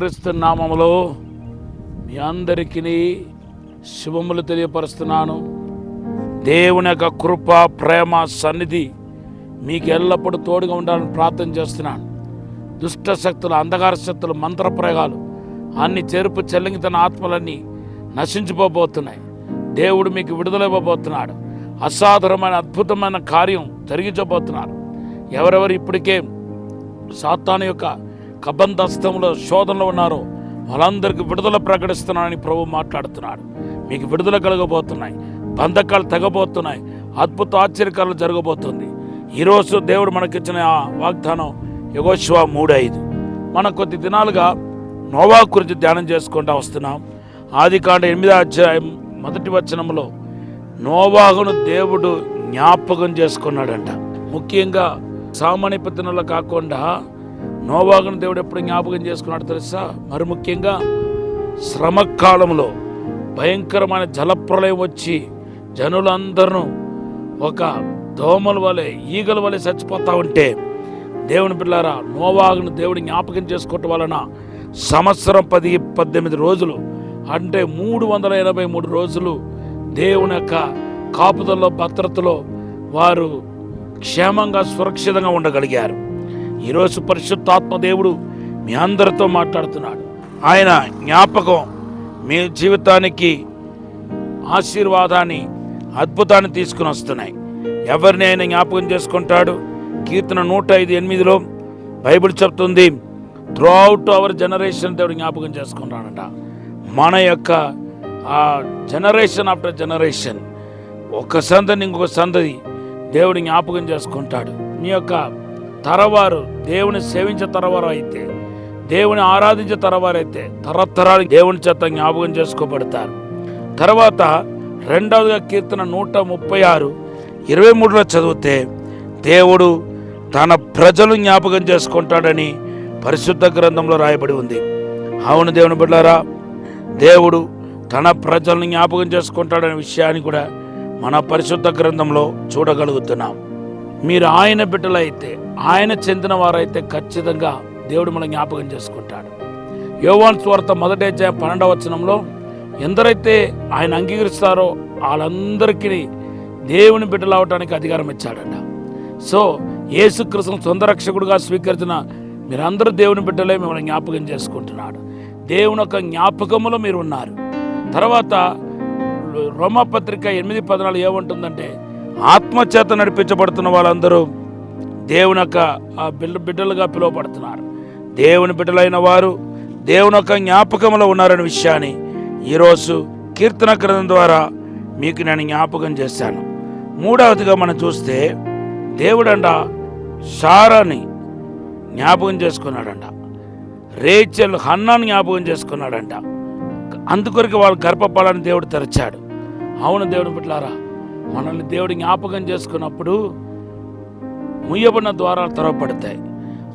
క్రీస్తు నామములో మీ అందరికీ శుభములు తెలియపరుస్తున్నాను. దేవుని యొక్క కృప ప్రేమ సన్నిధి మీకు ఎల్లప్పుడూ తోడుగా ఉండాలని ప్రార్థన చేస్తున్నాను. దుష్ట శక్తులు అంధకార శక్తులు మంత్రప్రయోగాలు అన్ని చెరుపు చెల్లింగి తన ఆత్మలన్నీ నశించిపోబోతున్నాయి. దేవుడు మీకు విడుదల ఇవ్వబోతున్నాడు. అసాధారణమైన అద్భుతమైన కార్యం జరిగించబోతున్నారు. ఎవరెవరు ఇప్పటికే సాతాను యొక్క కబంధస్థంలో శోధనలో ఉన్నారో. వాళ్ళందరికీ విడుదల ప్రకటిస్తున్నానని ప్రభు మాట్లాడుతున్నాడు. మీకు విడుదల కలగబోతున్నాయి. బంధకాలు తెగబోతున్నాయి. అద్భుత ఆశ్చర్యకాలు జరగబోతుంది. ఈరోజు దేవుడు మనకిచ్చిన ఆ వాగ్దానం యగోశివ మూడు ఐదు మనం కొద్ది దినాలుగా నోవా గురించి ధ్యానం చేసుకుంటూ వస్తున్నాం. ఆది కాండ ఎనిమిదో అధ్యాయం మొదటి వచనంలో నోవాహును దేవుడు జ్ఞాపకం చేసుకున్నాడంట. ముఖ్యంగా సామాన్య పద్ధతుల్లో కాకుండా నోవాగును దేవుడు ఎప్పుడు జ్ఞాపకం చేసుకున్నాడు తెలుసా? మరి ముఖ్యంగా శ్రమకాలంలో భయంకరమైన జలప్రలయం వచ్చి జనులందరూ ఒక దోమల వలె ఈగల వలె చచ్చిపోతా ఉంటే దేవుని పిల్లారా నోవాగును దేవుడి జ్ఞాపకం చేసుకోవటం వలన సంవత్సరం పది పద్దెనిమిది రోజులు అంటే మూడు వందల ఎనభై మూడు రోజులు దేవుని యొక్క కాపుదల్లో భద్రతలో వారు క్షేమంగా సురక్షితంగా ఉండగలిగారు. ఈరోజు పరిశుద్ధాత్మ దేవుడు మీ అందరితో మాట్లాడుతున్నాడు. ఆయన జ్ఞాపకం మీ జీవితానికి ఆశీర్వాదాన్ని అద్భుతాన్ని తీసుకుని వస్తున్నాయి. ఎవరిని ఆయన జ్ఞాపకం చేసుకుంటాడు? కీర్తన నూట ఐదు ఎనిమిదిలో బైబిల్ చెప్తుంది త్రూ అవుట్ అవర్ జనరేషన్ దేవుడు జ్ఞాపకం చేసుకుంటాడంట మన యొక్క ఆ జనరేషన్ ఆఫ్టర్ జనరేషన్ ఒక సందది ఇంకొక సందది దేవుడు జ్ఞాపకం చేసుకుంటాడు. మీ యొక్క తరవారు దేవుని సేవించే తరవారు అయితే దేవుని ఆరాధించే తరవారైతే తరతరాలు దేవుని చేత జ్ఞాపకం చేసుకోబడతారు. తర్వాత రెండవదిగా కీర్తన నూట ముప్పై ఆరు ఇరవై మూడులో చదివితే దేవుడు తన ప్రజలు జ్ఞాపకం చేసుకుంటాడని పరిశుద్ధ గ్రంథంలో రాయబడి ఉంది. అవును దేవుని బిడ్డారా దేవుడు తన ప్రజలను జ్ఞాపకం చేసుకుంటాడనే విషయాన్ని కూడా మన పరిశుద్ధ గ్రంథంలో చూడగలుగుతున్నాం. మీరు ఆయన బిడ్డలైతే ఆయన చెందిన వారైతే ఖచ్చితంగా దేవుడు మన జ్ఞాపకం చేసుకుంటాడు. యోవాన్ స్వార్థ మొదటి అధ్యాయం పన్నెండవ వచనంలో ఎందరైతే ఆయన అంగీకరిస్తారో వాళ్ళందరికీ దేవుని బిడ్డలు అవటానికి అధికారం ఇచ్చాడట. సో యేసుక్రీస్తును సొంత రక్షకుడుగా స్వీకరించిన మీరందరూ దేవుని బిడ్డలే మిమ్మల్ని జ్ఞాపకం చేసుకుంటున్నాడు. దేవుని యొక్క జ్ఞాపకములో మీరు ఉన్నారు. తర్వాత రోమపత్రిక ఎనిమిది పద్నాలుగు ఏమంటుందంటే ఆత్మచేత నడిపించబడుతున్న వాళ్ళందరూ దేవుని యొక్క ఆ బిడ్డ బిడ్డలుగా పిలువబడుతున్నారు. దేవుని బిడ్డలైన వారు దేవుని యొక్క జ్ఞాపకంలో ఉన్నారనే విషయాన్ని ఈరోజు కీర్తన గ్రంథం ద్వారా మీకు నేను జ్ఞాపకం చేశాను. మూడవదిగా మనం చూస్తే దేవుడంట సారాని జ్ఞాపకం చేసుకున్నాడంట. రేచల్ హన్నాను జ్ఞాపకం చేసుకున్నాడంట. అందుకొరకు వాళ్ళు గర్భపాలని దేవుడు తెరచాడు. అవును దేవుని బిడ్డలారా మనల్ని దేవుడు జ్ఞాపకం చేసుకున్నప్పుడు ముయ్యబడిన ద్వారాలు తెరవబడతాయి.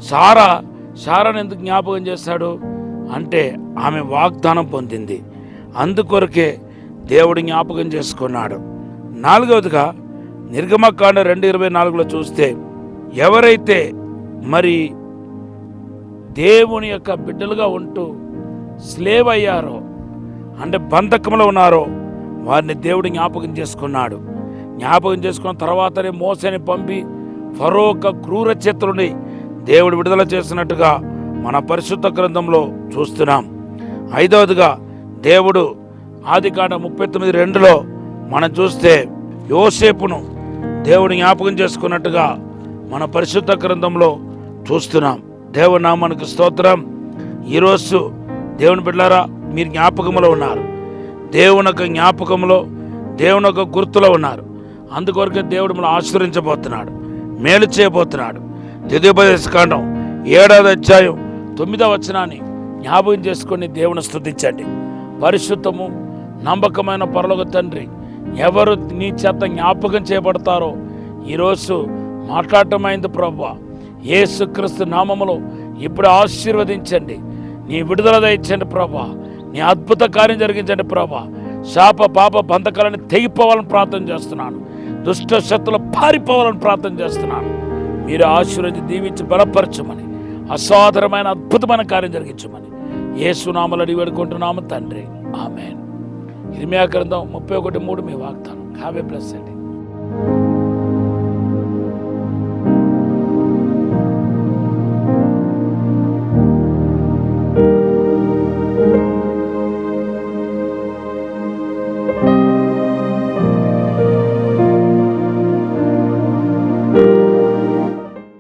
సారా సారాను ఎందుకు జ్ఞాపకం చేస్తాడు అంటే ఆమె వాగ్దానం పొందింది. అందుకొరకే దేవుడు జ్ఞాపకం చేసుకున్నాడు. నాలుగవదిగా నిర్గమకాండ రెండు ఇరవై నాలుగులో చూస్తే ఎవరైతే మరి దేవుని యొక్క బిడ్డలుగా ఉంటూ స్లేవ్ అయ్యారో అంటే బంధకంలో ఉన్నారో వారిని దేవుడు జ్ఞాపకం చేసుకున్నాడు. జ్ఞాపకం చేసుకున్న తర్వాతనే మోసని పంపి ఫరో యొక్క క్రూర చేతులని దేవుడు విడుదల చేసినట్టుగా మన పరిశుద్ధ గ్రంథంలో చూస్తున్నాం. ఐదవదిగా దేవుడు ఆదికాండ ముప్పై తొమ్మిది రెండులో మనం చూస్తే యోసేపును దేవుడు జ్ఞాపకం చేసుకున్నట్టుగా మన పరిశుద్ధ గ్రంథంలో చూస్తున్నాం. దేవుడు నామానికి స్తోత్రం. ఈరోజు దేవుని బిడ్డారా మీరు జ్ఞాపకంలో ఉన్నారు. దేవుని యొక్క జ్ఞాపకంలో దేవుని యొక్క గుర్తులో ఉన్నారు. అందుకొరకే దేవుడు మనం ఆశ్రయించబోతున్నాడు మేలు చేయబోతున్నాడు. ద్వితీయోపదేశ కాండం ఏడాది అధ్యాయం తొమ్మిదవ వచనాన్ని జ్ఞాపకం చేసుకొని దేవుని స్థుతించండి పరిశుద్ధము నమ్మకమైన పరలోక తండ్రి ఎవరు నీ చేత జ్ఞాపకం చేయబడతారో ఈరోజు మాట్లాడటమైంది ప్రభు ఏసుక్రీస్తు నామములో ఇప్పుడు ఆశీర్వదించండి. నీ విడుదల దయచండి ప్రభా నీ అద్భుత కార్యం జరిగించండి ప్రభా శాప పాప బంధకాలను తెగిపోవాలని ప్రార్థన చేస్తున్నాను. దుష్ట శక్తులు పారిపోవాలని ప్రార్థన చేస్తున్నాను. మీరు ఆశీర్వదించి దీవించి బలపరచమని అసాధారణమైన అద్భుతమైన కార్యం జరిగించమని ఏ సునామలు అడిగి వేడుకుంటున్నాము తండ్రి. ఆమెన్. ఇరిమియా గ్రంథం ముప్పై ఒకటి మూడు మీ వాగ్దానం. హ్యావ్ ఏ ప్లస్ అండి